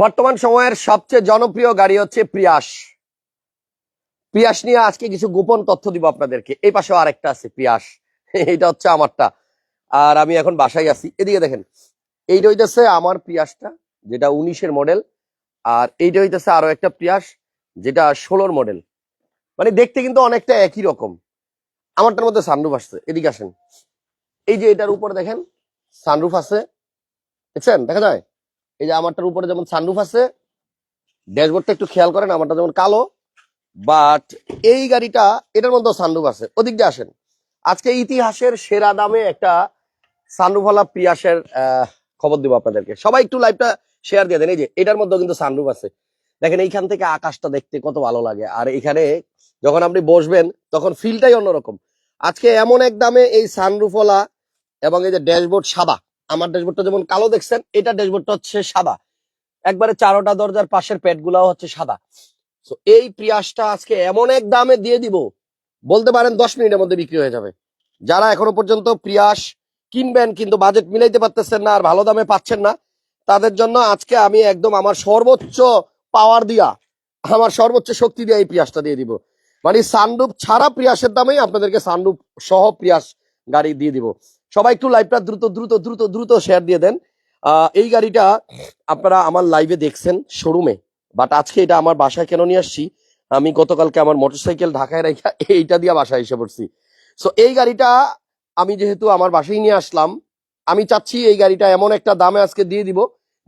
বর্তমান সময়ের সবচেয়ে জনপ্রিয় গাড়ি হচ্ছে প্রিয়াস প্রিয়াস নিয়ে আজকে কিছু গোপন তথ্য দিব আপনাদেরকে। এই পাশেও আরেকটা আছে প্রিয়াস এইটা হচ্ছে আমারটা। আর আমি এখন বাসায় আছি। এদিকে দেখেন, এইটা হইতেছে আমার প্রিয়াসটা যেটা উনিশের মডেল। আর এইটা হইতেছে আরও একটা প্রিয়াস যেটা ষোলোর মডেল। মানে দেখতে কিন্তু অনেকটা একই রকম। আমারটার মধ্যে সানরুফ আসছে। এদিকে আসেন। এই যে এটার উপরে দেখেন, সানরুফ আছে। দেখছেন? দেখা যায়? এই যে আমারটার উপরে যেমন সানরুফ আছে, ড্যাশবোর্ডটা একটু খেয়াল করেন, আমারটা যেমন কালো বাট এই গাড়িটা, এটার মধ্যে সানরুফ আছে। ওদিক দিয়ে আসেন। আজকে ইতিহাসের সেরা দামে একটা সানরুফওয়ালা প্রিয়াসের খবর দিব আপনাদেরকে। সবাই একটু লাইভটা শেয়ার দিয়ে দেন। এই যে, এটার মধ্যে কিন্তু সানরুফ আছে। দেখেন, এইখান থেকে আকাশটা দেখতে কত ভালো লাগে। আর এখানে যখন আপনি বসবেন, তখন ফিলটাই অন্যরকম। আজকে এমন এক দামে এই সানরুফওয়ালা এবং এই যে ড্যাশবোর্ড সাদা আমার ড্যাশবোর্ডটা যেমন কালো দেখছেন, এটা ড্যাশবোর্ডটা হচ্ছে সাদা। একবারে চারোটা দরজার পাশের প্যাড গুলাও হচ্ছে সাদা। তো এই প্রিয়াসটা আজকে এমন এক দামে দিয়ে দিব, বলতে পারেন দশ মিনিটের মধ্যে বিক্রি হয়ে যাবে। যারা এখনও পর্যন্ত প্রিয়াস কিনবেন কিন্তু বাজেট মিলাইতে পারতেছেন না আর ভালো দামে পাচ্ছেন না, তাদের জন্য আজকে আমি একদম আমার সর্বোচ্চ পাওয়ার দিয়া, আমার সর্বোচ্চ শক্তি দিয়ে এই প্রিয়াসটা দিয়ে দিব। মানে সানরূপ ছাড়া প্রিয়াসের দামেই আপনাদেরকে সানরূপ সহ প্রিয়াস গাড়ি দিয়ে দিব। সবাই একটু লাইভটা দ্রুত দ্রুত দ্রুত দ্রুত শেয়ার দিয়ে দেন। এই গাড়িটা আপনারা আমার লাইভে দেখছেন শোরুমে বাট আজকে এটা আমার বাসায় কেন নিয়ে আসছি? আমি গতকালকে আমার মোটরসাইকেল ঢাকায় রেখে এইটা দিয়ে বাসায় এসে পড়ছি। সো এই গাড়িটা আমি যেহেতু আমার বাসায় নিয়ে আসলাম, আমি চাচ্ছি এই গাড়িটা এমন একটা দামে আজকে দিয়ে দিব,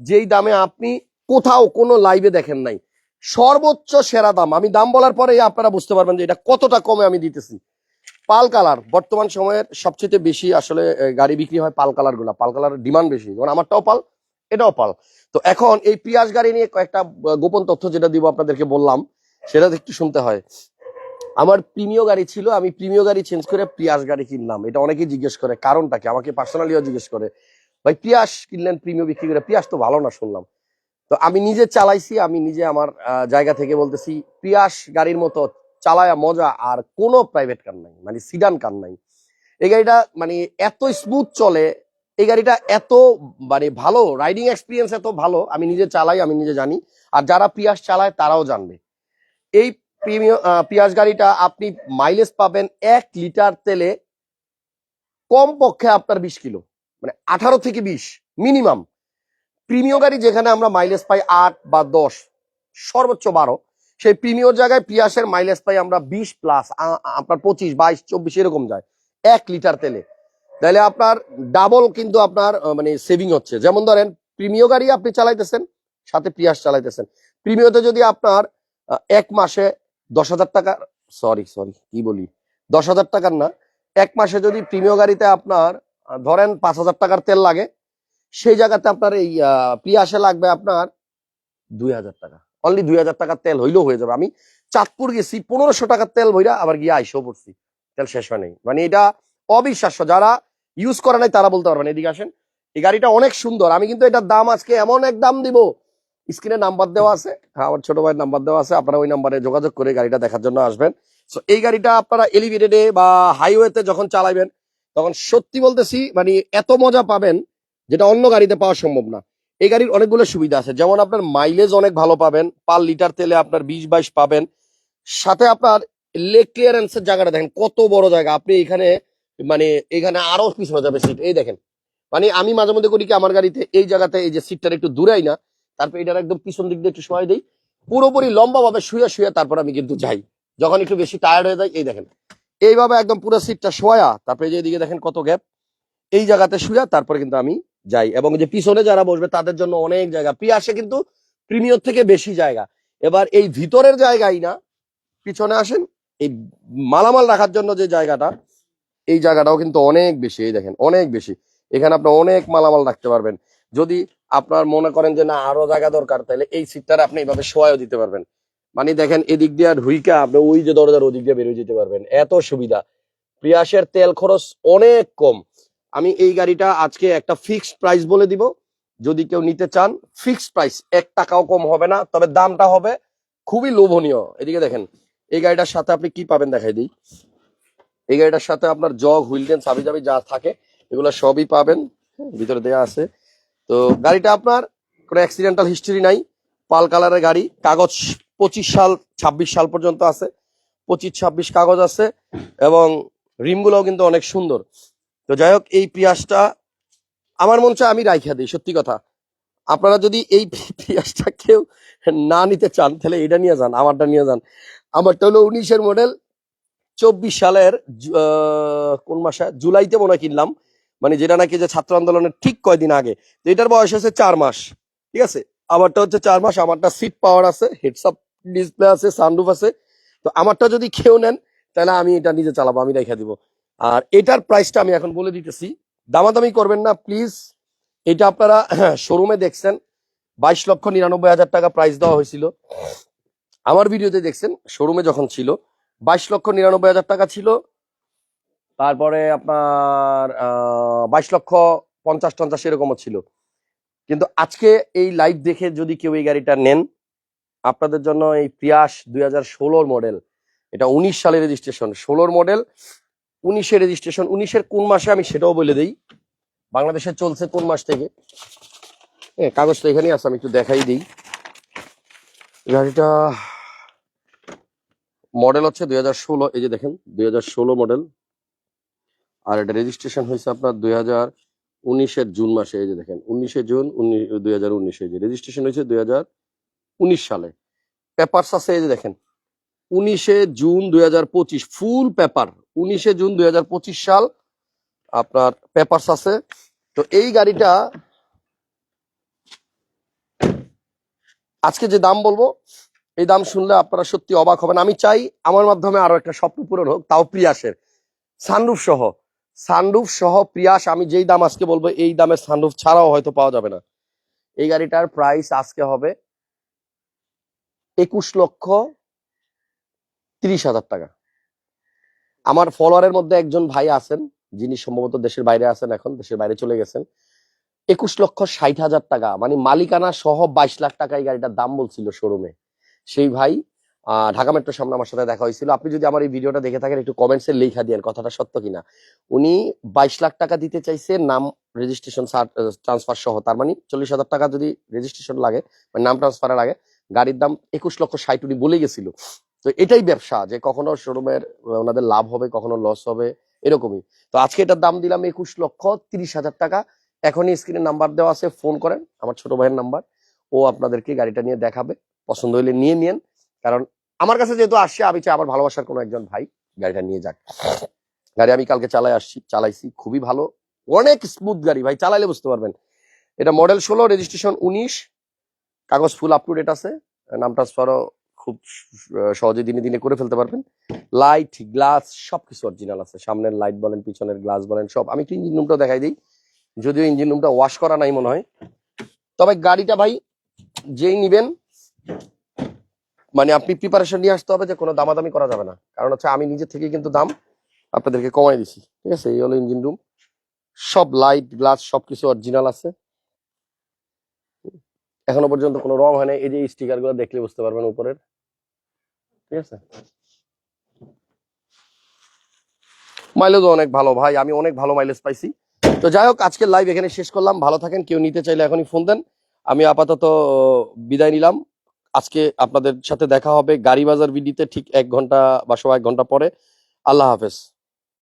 যেই দামে আপনি কোথাও কোনো লাইভে দেখেন নাই। সর্বোচ্চ সেরা দাম। আমি দাম বলার পরে আপনারা বুঝতে পারবেন যে এটা কতটা কমে আমি দিতেছি। পাল কালার বর্তমান সময়ের সবচেয়ে বেশি আসলে গাড়ি বিক্রি হয় পাল কালারগুলা পাল কালার ডিমান্ড বেশি, যেমন আমারটাও পাল, এটাও পাল। তো এখন এই পিয়াজ গাড়ি নিয়ে কয়েকটা গোপন তথ্য যেটা দিব আপনাদেরকে বললাম, সেটা একটু শুনতে হয়। আমার প্রিমিয় গাড়ি ছিল, আমি প্রিমিয় গাড়ি চেঞ্জ করে পিয়াস গাড়ি কিনলাম। এটা অনেকেই জিজ্ঞেস করে, কারণটা কি? আমাকে পার্সোনালিও জিজ্ঞেস করে, ভাই পিয়াস কিনলেন প্রিমিয় বিক্রি করে পিয়াস তো ভালো না শুনলাম। তো আমি নিজে চালাইছি, আমি নিজে আমার জায়গা থেকে বলতেছি পিয়াস গাড়ির মতো চালায়া মজা আর কোনো প্রাইভেট কার নাই মানে সিডান কার নাই। এই গাড়িটা মানে এত স্মুথ চলে, এই গাড়িটা এত মানে ভালো রাইডিং এক্সপিরিয়েন্স এত ভালো, আমি নিজে চালাই, আমি নিজে জানি। আর যারা পিয়াস চালায়, তারাও জানবে। এই প্রিমিয় পিয়াস গাড়িটা আপনি মাইলেজ পাবেন এক লিটার তেলে কম পক্ষে আপনার বিশ কিলো মানে আঠারো থেকে বিশ মিনিমাম প্রিমিয় গাড়ি যেখানে আমরা মাইলেজ পাই আট বা দশ, সর্বোচ্চ বারো। সেই প্রিমিয়র জায়গায় পিয়াসের মাইলেজ পাই আমরা বিশ প্লাস আপনার পঁচিশ, বাইশ, চব্বিশ, এরকম যায়। এক লিটার তেলে। তাহলে আপনার ডাবল কিন্তু আপনার মানে সেভিং হচ্ছে। যেমন ধরেন, প্রিমিয় গাড়ি আপনি চালাইতেছেন, সাথে পিয়াস চালাইতেছেন। প্রিমিয়তে যদি আপনার এক মাসে দশ হাজার টাকা সরি সরি কি বলি? দশ হাজার টাকার না, এক মাসে যদি প্রিমিয় গাড়িতে আপনার ধরেন পাঁচ হাজার টাকার তেল লাগে, সেই জায়গাতে আপনার এই পিয়াসে লাগবে আপনার দুই হাজার টাকা। অনলি দুই হাজার টাকার তেল হইলেও হয়ে যাবে। আমি চাঁদপুর গেছি, পনেরোশো টাকার তেল ভইরা আবার গিয়ে আইসেও পড়ছি। তেল শেষ হয় নাই। মানে এটা অবিশ্বাস্য। যারা ইউজ করে নাই তারা বলতে পারবেন এদিকে আসেন, এই গাড়িটা অনেক সুন্দর। আমি কিন্তু এটার দাম আজকে এমন এক দাম দিব। স্ক্রিনে নাম্বার দেওয়া আছে। হ্যাঁ আমার ছোট ভাইয়ের নাম্বার দেওয়া আছে। আপনারা ওই নাম্বারে যোগাযোগ করে গাড়িটা দেখার জন্য আসবেন। সো এই গাড়িটা আপনারা এলিভেটেডে বা হাইওয়েতে যখন চালাবেন তখন সত্যি বলতেছি মানে এত মজা পাবেন, যেটা অন্য গাড়িতে পাওয়া সম্ভব না। এই গাড়ির অনেকগুলো সুবিধা আছে। যেমন আপনার মাইলেজ অনেক ভালো পাবেন, পার লিটার তেলে আপনার বিশ বাইশ পাবেন। সাথে আপনার লেগ ক্লিয়ারেন্সের জায়গাটা দেখেন, কত বড় জায়গা। আপনি এখানে মানে এখানে আরও পিছনে যাবে সিট এই দেখেন মানে আমি মাঝে মধ্যে করি কি, আমার গাড়িতে এই জায়গাতে এই যে সিটটার একটু দূরাই না, তারপর এটার একদম পিছন দিক দিয়ে একটু সময় দিই। পুরোপুরি লম্বা ভাবে শুয়ে শুয়ে তারপর আমি কিন্তু যাই। যখন একটু বেশি টায়ার্ড হয়ে যায় এই দেখেন, এইভাবে একদম পুরো সিটটা শোয়া। তারপরে যে এদিকে দেখেন কত গ্যাপ এই জায়গাতে শুয়া তারপরে কিন্তু আমি যাই। এবং যে পিছনে যারা বসবে, তাদের জন্য অনেক জায়গা। পিয়াসে কিন্তু প্রিমিয়র থেকে বেশি জায়গা। এবার এই ভিতরের জায়গায় না, পিছনে আসেন, এই মালামাল রাখার জন্য যে জায়গাটা, এই জায়গাটাও কিন্তু অনেক বেশি। এই দেখেন, অনেক বেশি। এখানে আপনি অনেক মালামাল রাখতে পারবেন। যদি আপনার মনে করেন যে, না, আরও জায়গা দরকার, তাহলে এই সিটটার আপনি এইভাবে শোয়াও দিতে পারবেন। মানে দেখেন, এদিক দিয়ে ঢুইকা আপনি ওই যে দরজার ওদিক দিয়ে বেরিয়ে যেতে পারবেন। এত সুবিধা। প্রিয়াসের তেল খরচ অনেক কম। আমি এই গাড়িটা আজকে একটা ফিক্সড প্রাইস বলে দিব। যদি কেউ নিতে চান ফিক্সড প্রাইস এক টাকাও কম হবে না, তবে দামটা হবে খুবই লোভনীয়। এদিকে দেখেন, এই গাড়িটার সাথে আপনি কি পাবেন দেখাই দিই। এই গাড়িটার সাথে আপনার জগ হুইলডেন সাবি জাবি যা থাকে, এগুলো সবই পাবেন। ভিতরে দেয়া আছে। তো গাড়িটা আপনার কোনো অ্যাক্সিডেন্টাল হিস্টরি নাই। পাল কালারের গাড়ি, কাগজ পঁচিশ সাল, ছাব্বিশ সাল পর্যন্ত আছে। পঁচিশ, ছাব্বিশ কাগজ আছে এবং রিমগুলোও কিন্তু অনেক সুন্দর। তো যাই হোক, এই পিয়াসটা আমার মন চায় আমি রাইখা দিই, সত্যি কথা। আপনারা যদি এই পিয়াসটা কেউ না নিতে চান, তাহলে এটা নিয়ে যান, আমারটা নিয়ে যান। আমারটা হলো উনিশের মডেল চব্বিশ সালের কোন মাসে? জুলাইতে মনে কিনলাম। মানে যেটা নাকি যে ছাত্র আন্দোলনের ঠিক কয়দিন আগে। তো এটার বয়স হচ্ছে চার মাস, ঠিক আছে? আমারটা হচ্ছে চার মাস, আমারটা সিট পাওয়ার আছে হেডসআপ ডিসপ্লে আছে সানরুফ আছে। তো আমারটা যদি কেউ নেন, তাহলে আমি এটা নিজে চালাবো, আমি রেখে দিব। আর এটার প্রাইসটা আমি এখন বলে দিতেছি। দামাদামি করবেন না প্লিজ এটা আপনারা শোরুমে দেখছেন, বাইশ লক্ষ নিরানব্বই হাজার টাকা প্রাইস দেওয়া হয়েছিল। আমার ভিডিওতে দেখছেন শোরুমে যখন ছিল, বাইশ লক্ষ নিরানব্বই হাজার টাকা ছিল। তারপরে আপনার বাইশ লক্ষ পঞ্চাশ টঞ্চাশ এরকমও ছিল। কিন্তু আজকে এই লাইভ দেখে যদি কেউ এই গাড়িটা নেন, আপনাদের জন্য এই প্রিয়াস দুই হাজার ষোলোর মডেল এটা উনিশ সালের রেজিস্ট্রেশন ষোলোর মডেল উনিশের রেজিস্ট্রেশন উনিশের কোন মাসে আমি সেটাও বলে দিই। বাংলাদেশে চলছে কোন মাস থেকে? এ, কাগজটা এখানেই আছে আমি একটু দেখাই দিই। গাড়িটা মডেল হচ্ছে দুই হাজার ষোলো এই যে দেখেন দুই হাজার ষোলো মডেল আর এটা রেজিস্ট্রেশন হয়েছে আপনার দুই হাজার উনিশের জুন মাসে এই যে দেখেন উনিশে জুন দুই হাজার উনিশে যে রেজিস্ট্রেশন হয়েছে দুই হাজার উনিশ সালে। পেপারস আছে এই যে দেখেন উনিশে জুন দুই হাজার পঁচিশ ফুল পেপার উনিশে জুন দুই হাজার পঁচিশ সাল আপনার পেপারস আছে। তো এই গাড়িটা আজকে যে দাম বলব, এই দাম শুনলে আপনারা সত্যি অবাক হবেন। আমি চাই আমার মাধ্যমে আরও একটা স্বপ্ন পূরণ হোক, তাও প্রিয়াসের। সানরুফ সহ। সানরুফ সহ প্রিয়াস, আমি যেই দাম আজকে বলব, এই দামের সানরুফ ছাড়াও হয়তো পাওয়া যাবে না। এই গাড়িটার প্রাইস আজকে হবে একুশ লক্ষ তিরিশ হাজার টাকা। আমার ফলোয়ারের মধ্যে একজন ভাই আছেন, যিনি সম্ভবত দেশের বাইরে আছেন এখন, দেশের বাইরে চলে গেছেন। একুশ লক্ষ ষাট হাজার টাকা মানে মালিকানা সহ বাইশ লাখ টাকা এই গাড়িটার দাম বলছিল শোরুমে সেই ভাই ঢাকা মেট্রোর সামনে আমার সাথে দেখা হয়েছিল। আপনি যদি আমার এই ভিডিওটা দেখে থাকেন, একটু কমেন্টসে লেখা দিয়েন, কথাটা সত্য কিনা। উনি বাইশ লাখ টাকা দিতে চাইছে, নাম রেজিস্ট্রেশন ট্রান্সফার সহ। তার মানে চল্লিশ হাজার টাকা যদি রেজিস্ট্রেশন লাগে মানে নাম ট্রান্সফারের আগে, গাড়ির দাম একুশ লক্ষ ষাট উনি বলে গেছিল। তো এটাই ব্যবসা যে কখনো শোরুমের ওনাদের লাভ হবে, কখনো লস হবে, এরকমই। তো আজকে এটার দাম দিলাম একুশ লক্ষ তিরিশ হাজার টাকা। এখনই স্ক্রিনে নাম্বার দেওয়া আছে ফোন করেন, আমার ছোট ভাইয়ের নাম্বার ও আপনাদেরকে গাড়িটা নিয়ে দেখাবে। পছন্দ হইলে নিয়ে নিন কারণ আমার কাছে যেহেতু আসছে, আমি চাই আমার ভালোবাসার কোনো একজন ভাই গাড়িটা নিয়ে যাক। গাড়ি আমি কালকে চালাই আসছি, চালাইছি, খুবই ভালো। অনেক স্মুথ গাড়ি, ভাই, চালাইলে বুঝতে পারবেন। এটা মডেল ষোলো রেজিস্ট্রেশন উনিশ, কাগজ ফুল আপ টু ডেট আছে। নাম ট্রান্সফারও খুব সহজে দিনে দিনে করে ফেলতে পারবেন। লাইট গ্লাস সবকিছু অরিজিনাল আছে। সামনের লাইট বলেন, পিছনের গ্লাস বলেন, সব। আমি একটু ইঞ্জিন রুমটা দেখাই দিই। যদিও ইঞ্জিন রুমটা ওয়াশ করা নাই মনে হয়। তবে গাড়িটা ভাই, যেই নিবেন মানে আপনি প্রিপারেশন নিয়ে আসতে হবে যে কোনো দামাদামি করা যাবে না। কারণ হচ্ছে আমি নিজে থেকে কিন্তু দাম আপনাদেরকে কমাই দিছি। ঠিক আছে? এই হলো ইঞ্জিন রুম সব লাইট গ্লাস সবকিছু অরিজিনাল আছে। এখনও পর্যন্ত কোনো রং হয় না এই যে স্টিকারগুলো দেখলে বুঝতে পারবেন উপরের। আছে। মাইলেজও অনেক ভালো ভাই, আমি অনেক ভালো মাইলেজ পাইছি। তো যাই হোক, আজকের লাইভ এখানে শেষ করলাম। ভালো থাকেন, কেউ নিতে চাইলে এখনই ফোন দেন। আমি আপাতত বিদায় নিলাম। আজকে আপনাদের সাথে দেখা হবে গাড়ি বাজার বিডিতে ঠিক এক ঘণ্টা বা সবাই এক ঘণ্টা পরে। আল্লাহ হাফেজ।